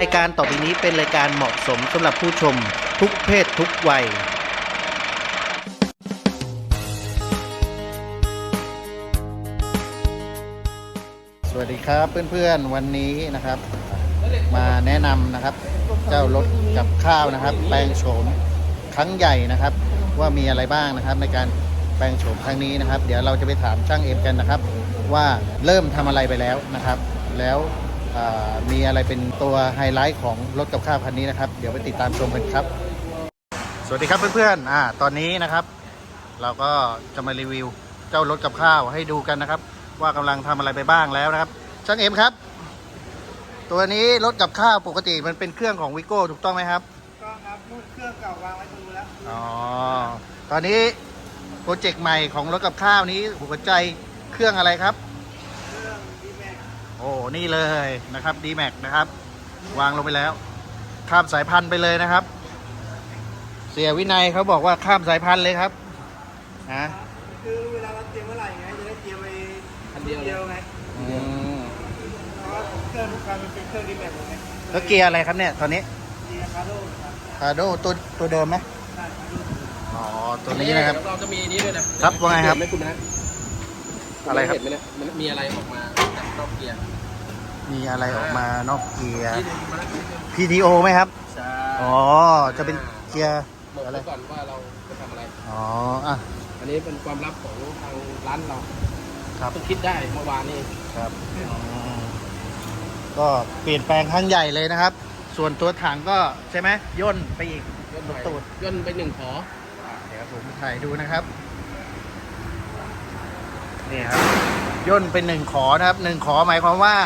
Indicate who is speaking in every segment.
Speaker 1: รายการต่อไปนี้เป็นรายการเหมาะสมสำหรับผู้ชมทุกเพศทุกวัย สวัสดีครับเพื่อนๆวันนี้นะครับ มาแนะนำนะครับ เจ้ารถกับข้าวนะครับ แปลงโฉมครั้งใหญ่นะครับ ว่ามีอะไรบ้างนะครับ ในการแปลงโฉมครั้งนี้นะครับ เดี๋ยวเราจะไปถามช่างเอ็มกันนะครับ ว่าเริ่มทำอะไรไปแล้วนะครับ แล้ว มีอะไรเป็นตัวไฮไลท์ของรถกับข้าวคันนี้นะครับ เดี๋ยวไปติดตามชมกันครับ สวัสดีครับเพื่อนๆอ่าตอนนี้นะครับ เราก็จะมารีวิวเจ้ารถกับข้าวให้ดูกันนะครับ ว่ากำลังทำอะไรไปบ้างแล้วนะครับช่างเอ็มครับ ตัวนี้รถกับข้าวปกติมันเป็นเครื่องของวิโก้ถูกต้องไหมครับ
Speaker 2: ก็ครับนู่นเครื่องเก่าวางไว้ตรงนู้นแล้ว
Speaker 1: อ๋อตอนนี้โปรเจกต์ใหม่ของรถกับข้าวนี้หัวใจเครื่องอะไรครับ
Speaker 2: เครื่องดีแม็ก
Speaker 1: โอ้นี่เลยนะครับ d m a x นะครับ วางลงไปแล้ว ข้ามสายพันธุ์ไปเลยนะครับ เสียวินัยเขาบอกว่าข้ามสายพันธุ์เลยครับนะ
Speaker 2: คือเวลาเราเตรียมเมื่อไหร่ไงจะได้เตรียมไป
Speaker 3: คันเดียว
Speaker 2: เดียวไง
Speaker 1: อืม
Speaker 2: เพราะว่าเครื่องทุกคันมันเป็นเครื่องดีแม็กหมดไง
Speaker 1: แล้วเกียร์อะไรครับเนี่ยตอนนี้
Speaker 2: เกียร์คาร์โดครับ
Speaker 1: คาโดตัวตัวเดิมไหม
Speaker 2: ใช่คาร์โด
Speaker 1: อ๋อตัวนี้นะครับ
Speaker 3: เราจะมีนี้ด้วยนะครับ
Speaker 1: ว่าไงครับ
Speaker 3: เห็นไหมคุณนะ
Speaker 1: อะไรครับ
Speaker 3: เห็นไหมเนี่ยมันมีอะไรออกมาจาก นอกเกียร์
Speaker 1: มีอะไรออกมานอกเกียร์
Speaker 3: ที่ดูมาแล้ว
Speaker 1: PTO ไหมครับ
Speaker 3: ใช่
Speaker 1: อ๋อ จะเป็นเกียร์
Speaker 3: บอกไว้ก่อนว่าเราจะทำอะไร
Speaker 1: อ๋อ อะ
Speaker 3: อันนี้เป็นความลับของทางร้านเรา
Speaker 1: ครับ
Speaker 3: เพิ่งคิดได้เมื่อวานนี้
Speaker 1: ครับอ๋อก็เปลี่ยนแปลงครั้งใหญ่เลยนะครับ ส่วนตัวถังก็ใช่ไหมย่นไปอีก
Speaker 3: ย่นไป
Speaker 1: ตูด
Speaker 3: ย่นไปหนึ่งขอ
Speaker 1: อะเดี๋ยวผมถ่ายดูนะครับ นี่ครับ ย่นเป็นหนึ่งขอนะครับหนึ่งขอหมายความว่า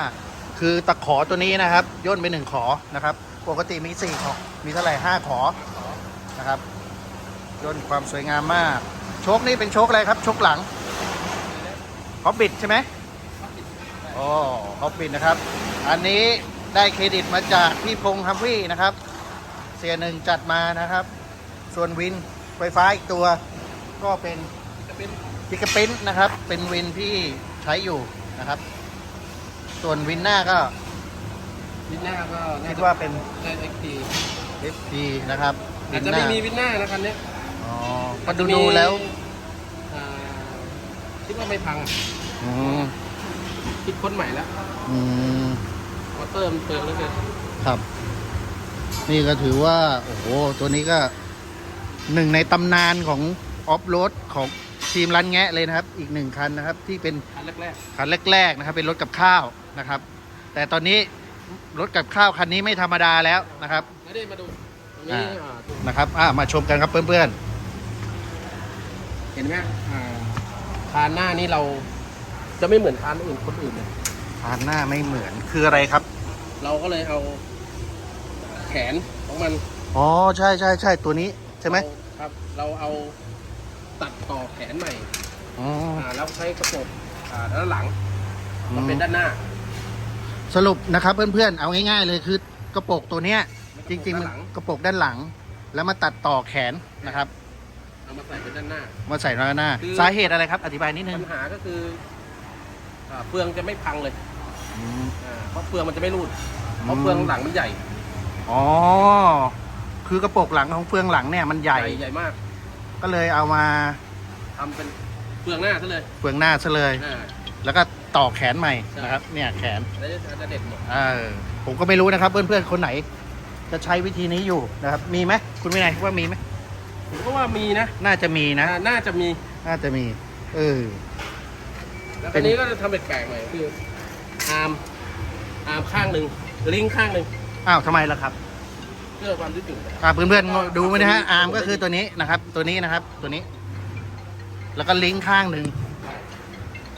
Speaker 1: คือตะขอตัวนี้นะครับ ย่นเป็นหนึ่งขอนะครับ ปกติมีสี่ขอมีเท่าไหร่ห้าขอนะครับ ย่นความสวยงามมาก โชคนี่เป็นโชคอะไรครับ โชคหลังฮอบบิทใช่ไหมโอ้ฮอบบิทนะครับ อันนี้ได้เครดิตมาจากพี่พงษ์ฮัมวี่นะครับ เสียหนึ่งจัดมานะครับ ส่วนวินไฟฟ้าอีกตัวก็เป็น
Speaker 3: จะเป็น
Speaker 1: พิกปิ้นนะครับ เป็นวินที่ ใช้อยู่นะครับ ส่วนวินหน้าก็
Speaker 3: วินหน้าก็น่
Speaker 1: คิดว่าเป็น
Speaker 3: ได้เอ็กที
Speaker 1: FP นะครับ
Speaker 3: อาจ
Speaker 1: วิ
Speaker 3: จะ
Speaker 1: นห
Speaker 3: ไม่
Speaker 1: น้า
Speaker 3: มีวินหน้านะคันนี้
Speaker 1: อ๋อก็ดูดูแล้ว
Speaker 3: อ่าคิดว่าไม่พังอะ
Speaker 1: อืม
Speaker 3: คิดค้นใหม่แล้ว
Speaker 1: อืม
Speaker 3: มอเตอร์มันเปลืองเหลือเกิน
Speaker 1: ครับ นี่ก็ถือว่า โอ้โห ตัวนี้ก็หนึ่งในตำนานของออฟโรดของ ทีมรันแงะเลยนะครับ อีกหนึ่งคันนะครับ ที่เป็น
Speaker 3: คันแรก
Speaker 1: คันแรกๆนะครับ เป็นรถกับข้าวนะครับ แต่ตอนนี้รถกับข้าวคันนี้ไม่ธรรมดาแล้วนะครับ
Speaker 3: ๆไม่ได้มาดูตรงนี้
Speaker 1: อ่า
Speaker 3: อ่า
Speaker 1: นะครับอะมาชมกันครับเพื่อน
Speaker 3: เห็นไหมอ่าคานหน้านี้เราจะไม่เหมือนคานอื่นคนอื่นเลย
Speaker 1: ๆผ่านหน้าไม่เหมือนคืออะไรครับ
Speaker 3: เราก็เลยเอาแขนของมัน
Speaker 1: อ๋อใช่ใช่ใช่ตัวนี้ใช่ไหม
Speaker 3: เราครับ เราเอา ตัดต่อแขนใหม่
Speaker 1: อ๋อ
Speaker 3: อ่าแล้วใช้กระปกอ่าด้านหลังมาเป็นด้านหน้า
Speaker 1: สรุปนะครับเพื่อนๆ เอาง่ายๆเลยคือกระโปรงตัวเนี้ย จริงๆมันกระโปรงด้านหลัง แล้วมาตัดต่อแขนนะครับ
Speaker 3: เอามาใส่เป็นด้านหน้า
Speaker 1: มาใส่ด้านหน้า
Speaker 3: คือ
Speaker 1: สาเหตุอะไรครับ อธิบายนิดนึ
Speaker 3: ปั
Speaker 1: ง
Speaker 3: ญหาก็คืออ่าเฟืองจะไม่พังเลย
Speaker 1: อืม
Speaker 3: อ่าเพราะเฟืองมันจะไม่รูดเพราะเฟืองหลังมันใหญ่
Speaker 1: อ๋อ คือกระโปรงหลังของเฟืองหลังเนี่ยมันใหญ่
Speaker 3: ใหญ่มาก
Speaker 1: ก็เลยเอามา
Speaker 3: ทำเป็นเฟืองหน้าซะเลย
Speaker 1: เฟืองหน้าซะเลย
Speaker 3: อ่า
Speaker 1: แล้วก็ต่อแขนใหม่
Speaker 3: ใช่
Speaker 1: นะครับ เนี่ยแขน
Speaker 3: แล้วจะเด็ดหมด
Speaker 1: เออผมก็ไม่รู้นะครับ เพื่อนๆคนไหน จะใช้วิธีนี้อยู่นะครับ มีไหมคุณวินัยว่ามีไหม
Speaker 3: ผมก็ว่ามีนะ
Speaker 1: น่าจะมีนะ
Speaker 3: อ่าน่าจะมี
Speaker 1: น่าจะมี เออ
Speaker 3: แล้ว
Speaker 1: เป็
Speaker 3: อั
Speaker 1: น
Speaker 3: นนี้ก็จะทำแปลกๆหน่อยคืออาร์มอาร์มข้างหนึ่งลิงก์ข้างหนึ่ง
Speaker 1: อ้าวทำไมล่ะครับ
Speaker 3: เพื่อความยืดหยุ่น
Speaker 1: อ่าเพื่อนๆดูไหมนะฮะอาร์มก็คือตัวนี้นะครับ ตัวนี้นะครับ ตัวนี้ แล้วก็ลิงก์ข้างหนึ่ง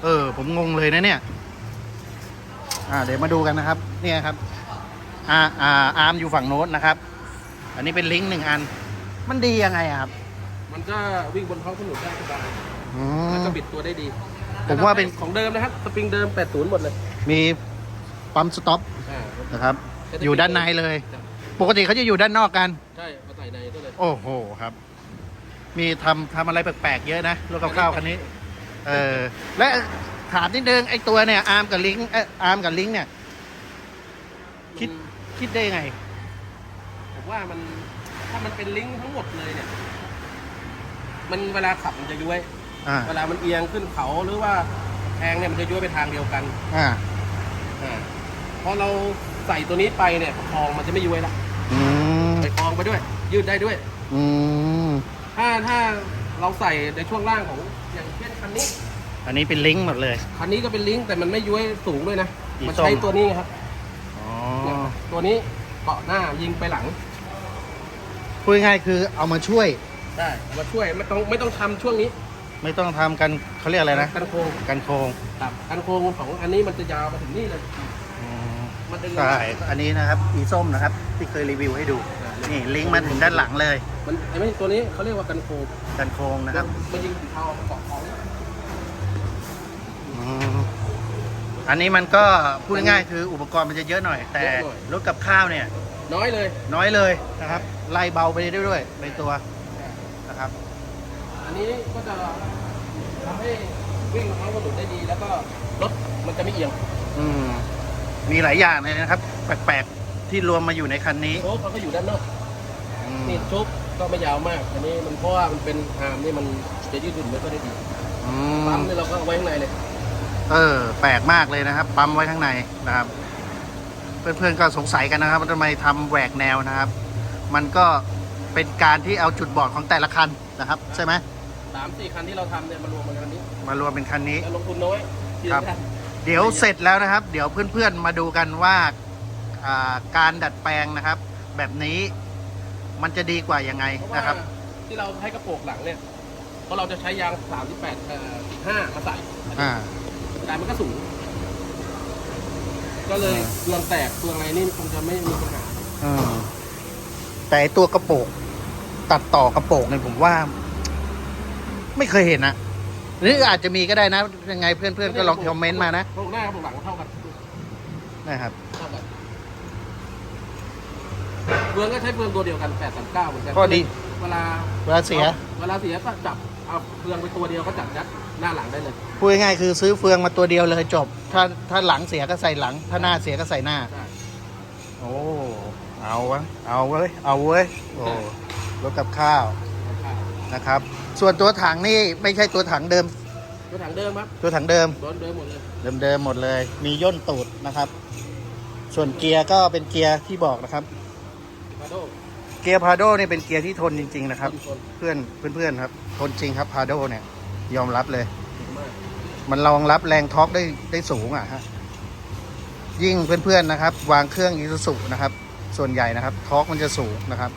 Speaker 1: เออ ผมงงเลยนะเนี่ย อ่า เดี๋ยวมาดูกันนะครับ เนี่ยครับอ่าอ่าอาร์มอยู่ฝั่งโน้นนะครับ อันนี้เป็นลิงก์หนึ่งอัน มันดียังไงอะครับ
Speaker 3: มันก็วิ่งบนท้องถนนได้สบาย
Speaker 1: อื
Speaker 3: แล้ว
Speaker 1: ม
Speaker 3: ก็บิดตัวได้ดี
Speaker 1: ผมว่าเป็น
Speaker 3: ของเดิมนะครับ สปริงเดิม 80 หมดเลย
Speaker 1: มีปั๊มสต็อป
Speaker 3: อ่า
Speaker 1: นะครับ อยู่ด้านในเลย ปกติเขาจะอยู่ด้านนอกกัน
Speaker 3: ใช่มาใส่ในก็เลย
Speaker 1: โอ้โหครับ มีทำทำอะไรแปลกๆเยอะนะรถกับข้าวคันนี้ เออและถามนิดนึงไอ้ตัวเนี่ยอาร์มกับลิงก์เอ้ยอาร์มกับลิงก์เนี่ย คิด คิดได้ยังไง
Speaker 3: ผมว่ามันถ้ามันเป็นลิงก์ทั้งหมดเลยเนี่ย มันเวลาขับมันจะย้วย
Speaker 1: อ่า
Speaker 3: เวลามันเอียงขึ้นเขาหรือว่าแทงเนี่ยมันจะย้วยไปทางเดียวกัน
Speaker 1: อ่า
Speaker 3: อ่าพอเราใส่ตัวนี้ไปเนี่ยประคองมันจะไม่ย้วยละ
Speaker 1: อืม
Speaker 3: ไป คล้องไปด้วย ยืดได้ด้วย
Speaker 1: อืม
Speaker 3: ถ้าถ้าเราใส่ในช่วงล่างของอย่างเช่นคันนี้
Speaker 1: อันนี้เป็นลิงก์หมดเลย
Speaker 3: คันนี้ก็เป็นลิงก์แต่มันไม่ย้วยสูงด้วยนะ
Speaker 1: อี
Speaker 3: มัน
Speaker 1: ส้ม
Speaker 3: ใช้ตัวนี้ไงครับ
Speaker 1: อ๋อ
Speaker 3: เนี่ยตัวนี้เกาะหน้ายิงไปหลัง
Speaker 1: พูดง่ายๆคือเอามาช่วย
Speaker 3: ได้มาช่วยไม่ต้องไม่ต้องทำช่วงนี้
Speaker 1: ไม่ต้องทำกันเขาเรียกอะไรนะ
Speaker 3: กันโค้ง
Speaker 1: กันโครง
Speaker 3: ครับกันโค้งของอันนี้มันจะยาวมาถึงนี่เลย
Speaker 1: อืม
Speaker 3: มันดึง
Speaker 1: ใช่อันนี้นะครับอีส้มนะครับ ที่เคยรีวิวให้ดู นี่ลิงก์มาถึงด้านหลังเลย
Speaker 3: มันไอ้ไม่ตัวนี้เขาเรียกว่ากันโค้ง
Speaker 1: กันโครงนะครับ
Speaker 3: มันยิงสีเทาเกาะของ
Speaker 1: อืมอันนี้มันก็พูดง่ายๆคืออุปกรณ์มันจะเยอะหน่อย แต่รถกับข้าวเนี่ย
Speaker 3: น้อยเลย
Speaker 1: น้อยเลยนะครับไล่เบาไปได้ด้วยในตัวนะครับ
Speaker 3: อันนี้ก็จะทำให้วิ่งท้องถนนได้ดี แล้วก็รถมันจะไม่เอียง
Speaker 1: อืมมีหลายอย่างเลยนะครับ แปลกๆ ที่รวมมาอยู่ในคันนี้
Speaker 3: โชคเขาก็อยู่ด้านนอก
Speaker 1: อืม
Speaker 3: นี่โชคก็ไม่ยาวมาก อันนี้มันเพราะว่ามันเป็นอาร์มนี่มันจะยืดหยุ่นไม่ค่อยได้ดี
Speaker 1: อื
Speaker 3: ปั๊ม
Speaker 1: ม
Speaker 3: นี่เราก็เอาไว้ข้างในเลย
Speaker 1: เออ แปลกมากเลยนะครับ ปั๊มไว้ข้างในนะครับ เพื่อนๆก็สงสัยกันนะครับว่าทำไมทำแหวกแนวนะครับ มันก็เป็นการที่เอาจุดบอดของแต่ละคันนะครับ ใช่ไหม
Speaker 3: สามสี่คันที่เราทำเนี่ยมารวมกันคันนี้
Speaker 1: มารวมเป็นคันนี้
Speaker 3: แล้วลงทุนน้อยที่
Speaker 1: ครับ
Speaker 3: สำญ
Speaker 1: เดี๋ยวเสร็จแล้วนะครับ เดี๋ยวเพื่อนๆมาดูกันว่าอ่า การดัดแปลงนะครับ แบบนี้มันจะดีกว่ายังไง
Speaker 3: เพราะว่า
Speaker 1: นะครับ
Speaker 3: ที่เราให้กระโปรงหลังเนี่ยเพราะเราจะใช้ยาง 38เอ่อ5มาใส่
Speaker 1: อ่า
Speaker 3: แต่มันก็สูง ก็เลย
Speaker 1: อ่า
Speaker 3: เปลืองแตกเปลืองอะไรนี่คงจะไม่มีปัญหา
Speaker 1: อืมแต่ไอ้ตัวกระโปรงตัดต่อกระโปรงเนี่ยผมว่า ไม่เคยเห็นนะหรืออาจจะมีก็ได้นะยังไงเพื่อนๆก็ลองคอมเมนต์มานะ
Speaker 3: โครงหน้ากับโครงหลังเท่ากัน
Speaker 1: นะครับ
Speaker 3: เท่ากัน เปลืองก็ใช้เปลืองตัวเดียวกัน839เหมือนกัน
Speaker 1: ข้อดี
Speaker 3: เวลา
Speaker 1: เวลาเสีย
Speaker 3: เวลาเสียก็จับเอาเปลืองไปตัวเดียวก็จับยัดหน้าหลังได้เลย
Speaker 1: พูดง่ายๆคือซื้อเฟืองมาตัวเดียวเลยจบ ถ้าถ้าหลังเสียก็ใส่หลัง ถ้าหน้าเสียก็ใส่หน้า
Speaker 3: ได้
Speaker 1: โอ้ เอาวะ เอาเว้ย เอาเว้ย โอ้รถกับข้าวนะครับ ส่วนตัวถังนี่ไม่ใช่ตัวถังเดิม
Speaker 3: ตัวถังเดิมครับ
Speaker 1: ตัวถังเดิม
Speaker 3: โดนเดิมหมดเลย
Speaker 1: เดิมๆหมดเลย มีย่นตูดนะครับ ส่วนเกียร์ก็เป็นเกียร์ที่บอกนะครับ
Speaker 3: มาโด
Speaker 1: เกียร์พาโดนี่เป็นเกียร์ที่ทนจริง ๆ นะครับ
Speaker 3: ชน
Speaker 1: เพื่อนเพื่อนๆครับ ทนจริงครับพาโดเนี่ย ยอมรับเลย
Speaker 3: มาก
Speaker 1: มันรองรับแรงท็อร์กได้ได้สูงอะฮะยิ่งเพื่อนๆนะครับ วางเครื่องอีซูซุนะครับ ส่วนใหญ่นะครับท็อร์กมันจะสูงนะครับ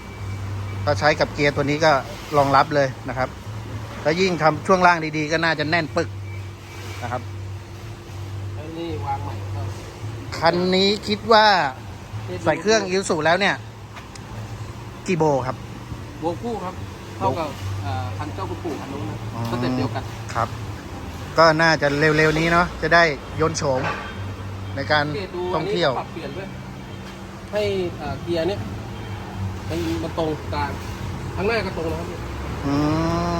Speaker 1: ถ้าใช้กับเกียร์ตัวนี้ก็รองรับเลยนะครับแล้วยิ่งทำช่วงล่างดีๆ ก็น่าจะแน่นปึกนะครับ
Speaker 3: แล้วนี่วางใหม่ก็
Speaker 1: คันนี้คิดว่าใส่เครื่องอีซูซุแล้วเนี่ย กี่โบครับ
Speaker 3: วงคู่ครับเท่ากับเอ่อคันเจ้าคุณปู่คันนู้นนะ
Speaker 1: อ๋อ
Speaker 3: สเต็ปเดียวกัน
Speaker 1: ครับ ก็น่าจะเร็วๆนี้เนาะจะได้ยนต์โฉมในการ
Speaker 3: สังเกตดู
Speaker 1: ท่องเที่ยว
Speaker 3: นนี้ปรับเปลี่ยนด้วยให้เอ่อเกียร์เนี่ยมันมันตรงกลางข้างหน้าก็ตรงนะครับ
Speaker 1: อื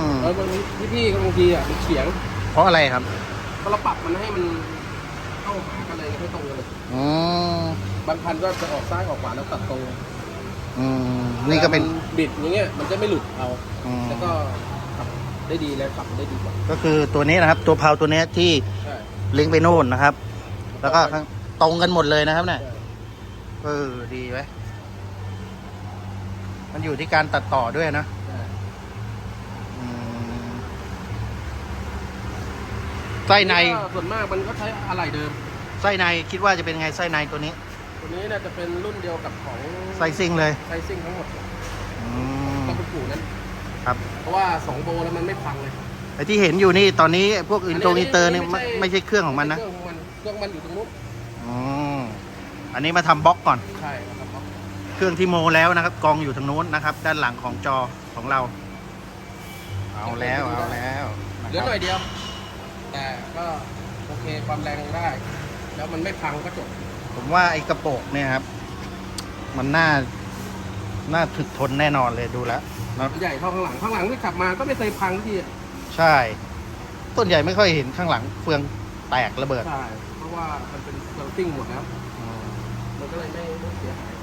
Speaker 1: ม
Speaker 3: แล้วบางทีพี่ๆก็บางทีอะมันเฉียง
Speaker 1: เพราะอะไรครับ
Speaker 3: พอเราปรับมันให้มันเข้าหากันเลยให้ตรงกันเลย
Speaker 1: อืม
Speaker 3: บางคันก็จะออกซ้ายออกขวาแล้วตัดตรง
Speaker 1: อืมนี่ก็เป็น
Speaker 3: วลามับิดอย่างเงี้ยมันจะไม่หลุดเอา
Speaker 1: อืม
Speaker 3: แล้วก็ขับได้ดีและขับได้ดีกว่า
Speaker 1: ก็คือตัวนี้นะครับ ตัวเพาตัวเนี้ยที่
Speaker 3: ใช่
Speaker 1: ลิงก์ไปโน่นนะครับ แล้วก็ข้างตรงกันหมดเลยนะครับเนี่ย
Speaker 3: ใช่
Speaker 1: เออ ดีไหมมันอยู่ที่การตัดต่อด้วยนะ
Speaker 3: ใช่
Speaker 1: อืมไส้ใน
Speaker 3: ก็ส่วนมากมันก็ใช้อะไหล่เดิม
Speaker 1: ไส้ในคิดว่าจะเป็นไงไส้ในตัวนี้
Speaker 3: ตัวนี้น่าจะเป็นรุ่นเดียวกับของ
Speaker 1: ไส้ซิ่งเลย
Speaker 3: ไซซิ่งทั้งหมด
Speaker 1: อืม
Speaker 3: ก็เป็นปู่นั้น
Speaker 1: ครับ
Speaker 3: เพราะว่าสองโบแล้วมันไม่พังเลย
Speaker 1: ไอที่เห็นอยู่นี่ตอนนี้พวกอินโต
Speaker 3: อันนี้
Speaker 1: อินเตอร์นี่
Speaker 3: ไม่
Speaker 1: ไม่
Speaker 3: ใช่
Speaker 1: ไม่ใช่เครื่องของมันนะ
Speaker 3: เครื่องของมันเครื่องมันอยู่ตรงนู้น
Speaker 1: อืมอันนี้มาทำบล็อกก่อน
Speaker 3: ใช่ครับ
Speaker 1: เครื่องที่โมแล้วนะครับ กองอยู่ทางนู้นนะครับ ด้านหลังของจอของเรา เอาแล้วเอาแล้วนะ
Speaker 3: เหลื
Speaker 1: ค
Speaker 3: อ
Speaker 1: รับ
Speaker 3: หน่อยเดียว แต่ก็โอเคความแรงได้ แล้วมันไม่พังก็จบ
Speaker 1: ผมว่าไอ้กระโปรงเนี่ยครับ มันน่า น่าถึกทนแน่นอนเลยดูแล้วนะ
Speaker 3: ใหญ่เท่าข้างหลังข้างหลังที่ขับมาก็ไม่เคยพังที่
Speaker 1: ใช่ ต้นใหญ่ไม่ค่อยเห็นข้างหลังเฟืองแตกระเบิด
Speaker 3: ใช่เพราะว่ามันเป็นเครื่องซิ่งหมดแล้ว
Speaker 1: อืม
Speaker 3: มันก็เลยไม่ไม่เสียหาย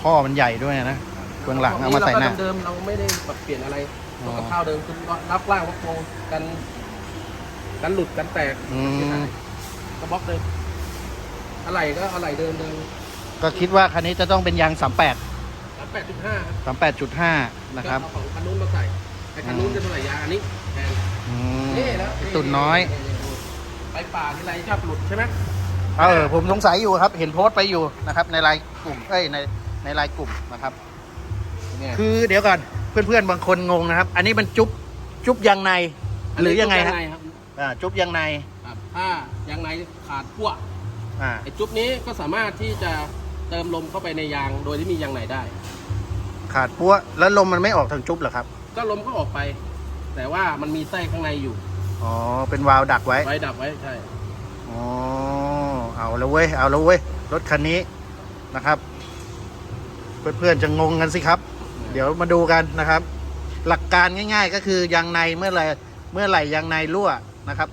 Speaker 1: ข้อมันใหญ่ด้วยนะ เบื้องหลังเอามาใส่หน้า
Speaker 3: เรก็เดิมๆเราไม่ได้ปรับเปลี่ยนอะไร
Speaker 1: อ๋อ
Speaker 3: กับข้าวเดิมคือรับล่างวัดโงกันกันหลุดกันแตก
Speaker 1: อืม
Speaker 3: ก็บล็อกเดิม อะไรก็อะไรเดิมเดิม
Speaker 1: ก็คิดว่าคันนี้จะต้องเป็นยาง 38
Speaker 3: รับแปดจุดห้า
Speaker 1: 38.5 นะครับ
Speaker 3: เอาของคันนู้นมาใส่ไอ้คันนู้นจะเท่าไหร่ยางอันนี้แทน
Speaker 1: อืม
Speaker 3: นี่แล้ว
Speaker 1: ตุ่นน้อย
Speaker 3: ไปป่าที่ไรชอบหลุดใช่ไหม
Speaker 1: เออผมสงสัยอยู่ครับ เห็นโพสต์ไปอยู่นะครับ ในไลน์กลุ่ม เอ้ยในในไลน์กลุ่มนะครับ
Speaker 3: เนี่ย
Speaker 1: คือเดี๋ยวก่อนเพื่อนๆบางคนงงนะครับ อันนี้มันจุ๊บจุ๊บยางใน หรือยังไงฮะ
Speaker 3: ครับ
Speaker 1: อ่าจุ๊บยางใน
Speaker 3: ครับถ้ายางในขาดขั้ว
Speaker 1: อ่า
Speaker 3: ไอ้จุ๊บนี้ก็สามารถที่จะเติมลมเข้าไปในยางโดยที่มียางในได้
Speaker 1: ขาดปั้วแล้วลมมันไม่ออกทางจุ๊บเหรอครับ
Speaker 3: ก็ลมก็ออกไป แต่ว่ามันมีไส้ข้างในอยู่
Speaker 1: อ๋อเป็นวาล์วดักไว้
Speaker 3: ไว้ดับไว้ใช่
Speaker 1: อ๋อเอาแล้วเว้ยเอาแล้วเว้ยรถคันนี้นะครับ เพื่อนๆจะงงกันสิครับ เดี๋ยวมาดูกันนะครับ หลักการง่าย ๆ ก็คือยางในเมื่อไหรเมื่อไหร่ยางในรั่วนะครับ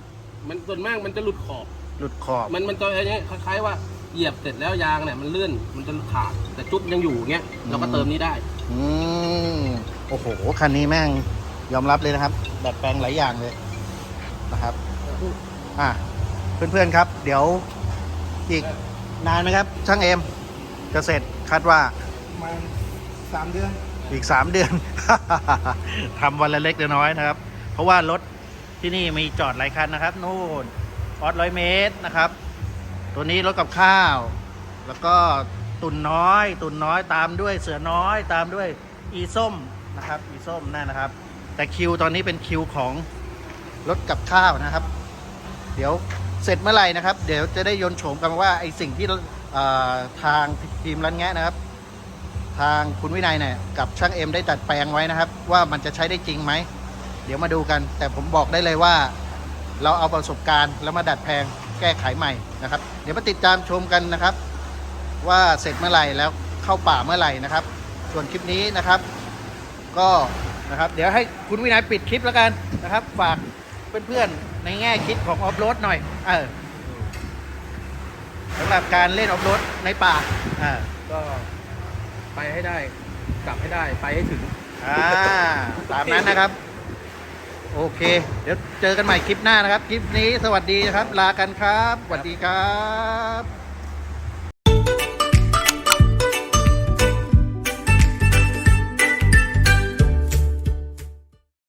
Speaker 3: มันส่วนมากมันจะหลุดขอบ
Speaker 1: หลุดขอบ
Speaker 3: มันมันจะอย่างเงี้ยคล้ายๆว่าเหยียบเสร็จแล้วยางเนี่ยมันเลื่อนมันจะขาดแต่จุ๊บยังอยู่เงี้ยเราก็เติมนี้ได้
Speaker 1: อืมโอ้โห คันนี้แม่งยอมรับเลยนะครับ ดัดแปลงหลายอย่างเลยนะครับ อะ เพื่อนๆครับ เดี๋ยวอีกนานไหมครับ ช่างเอ็มจะเสร็จคาดว่า
Speaker 2: ประมาณสามเดือน
Speaker 1: อีก 3 เดือน ทำวันละเล็กละน้อยนะครับ เพราะว่ารถที่นี่มีจอดหลายคันนะครับ นู่น ออสร้อยเมตรนะครับ ตัวนี้รถกับข้าว แล้วก็ตุนน้อย ตุนน้อยตามด้วยเสือน้อยตามด้วยอีส้มนะครับ อีส้มนั่นนะครับ แต่คิวตอนนี้เป็นคิวของรถกับข้าวนะครับ เดี๋ยวเสร็จเมื่อไหร่นะครับ เดี๋ยวจะได้ยนโฉมกันว่าไอสิ่งที่ทางทีมรันแงะนะครับ ทางคุณวินัยเนี่ยกับช่างเอ็มได้ตัดแปลงไว้นะครับ ว่ามันจะใช้ได้จริงไหม เดี๋ยวมาดูกัน แต่ผมบอกได้เลยว่า เราเอาประสบการณ์แล้วมาดัดแปลงแก้ไขใหม่นะครับ เดี๋ยวมาติดตามชมกันนะครับ ว่าเสร็จเมื่อไหร่แล้วเข้าป่าเมื่อไหร่นะครับ ส่วนคลิปนี้นะครับ ก็นะครับ เดี๋ยวให้คุณวินัยปิดคลิปแล้วกันนะครับ ฝากเพื่อนๆในแง่คิดของออฟโรดหน่อย เออสำหรับการเล่นออฟโรดในป่าอ่า
Speaker 3: ก็ไปให้ได้ กลับให้ได้ไปให้ถึง
Speaker 1: อ่า ตามนั้นนะครับ โอเค เดี๋ยวเจอกันใหม่คลิปหน้านะครับ คลิปนี้สวัสดีนะครับ ลากันครับ สวัสดีครับ